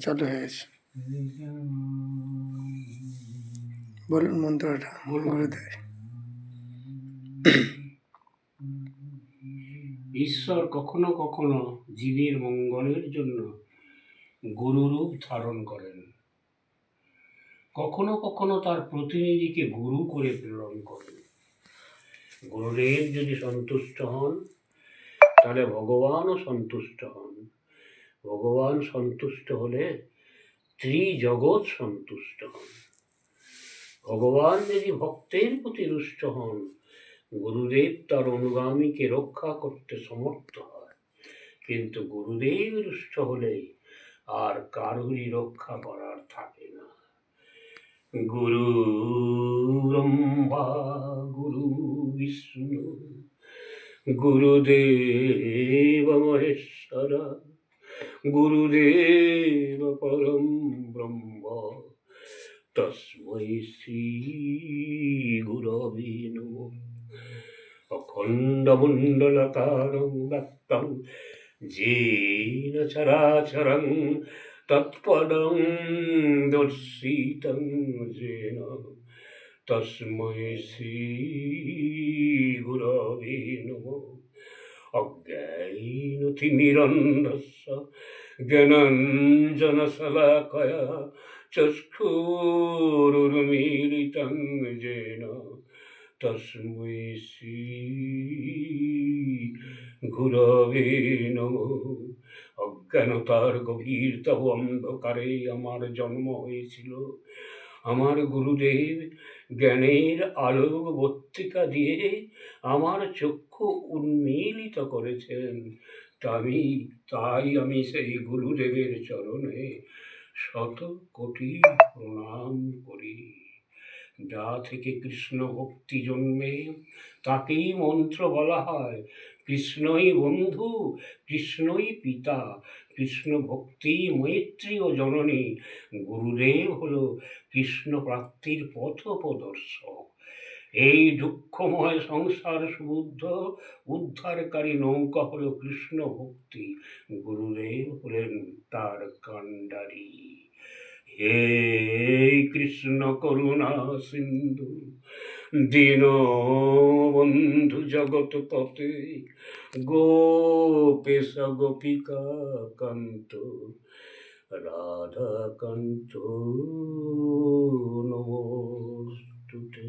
চালু হয়ে গেছে। বলুন মন্ত্রটা গুরুদেব। ঈশ্বর কখনো কখনো জীবের মঙ্গলের জন্য গুরুরূপ ধারণ করেন। কখনো কখনো তার প্রতিনিধিকে গুরু করে প্রেরণ করেন। গুরুদেব যদি সন্তুষ্ট হন তাহলে ভগবানও সন্তুষ্ট হন। ভগবান সন্তুষ্ট হলে ত্রিজগৎ সন্তুষ্ট হন। ভগবান যদি ভক্তের প্রতি রুষ্ট হন, গুরুদেব তার অনুগামীকে রক্ষা করতে সমর্থ হয়। কিন্তু গুরুদেব রুষ্ট হলে আর কারুরই রক্ষা করার থাকে না। গুরু ব্রহ্মা, গুরু বিষ্ণু, গুরুদেব মহেশ্বর গুরুদেব পরম ব্রহ্ম তস্मै শ্রী গুরবে নমঃ অখণ্ডমণ্ডলকারং ব্যক্তং যেন চরাচরং তৎপদং দর্শিতং যেন তস্मै শ্রী গুরবে নমঃ অজ্ঞানতিমিরন্ধস্য জনঞ্জনশলাকয়া চক্ষুরুর্মিলিতং যেন তস্মৈ শ্রী অজ্ঞানতার গভীর তব অন্ধকারে আমার জন্ম হয়েছিল আমার গুরুদেব জ্ঞানের আলোক বত্রিকা দিয়ে আমার চক্ষু উন্মীলিত করেছেন। আমি তাই আমি সেই গুরুদেবের চরণে শত কোটি প্রণাম করি। যা থেকে কৃষ্ণ ভক্তি জন্মে, তাকেই মন্ত্র বলা হয়। কৃষ্ণই বন্ধু, কৃষ্ণই পিতা, কৃষ্ণ ভক্তি মৈত্রী ও জননী। গুরুদেব হলো কৃষ্ণ প্রাপ্তির পথ প্রদর্শক। এই দুঃখময় সংসার সুবুদ্ধ, উদ্ধারকারী নৌকা হল কৃষ্ণ ভক্তি। গুরুদেব হলেন তার কাণ্ডারি। হে কৃষ্ণ করুণা সিন্ধু, দীন বন্ধু জগৎ পতে গোপেশ গোপিকা কান্ত রাধা কান্ত নমস্তুতে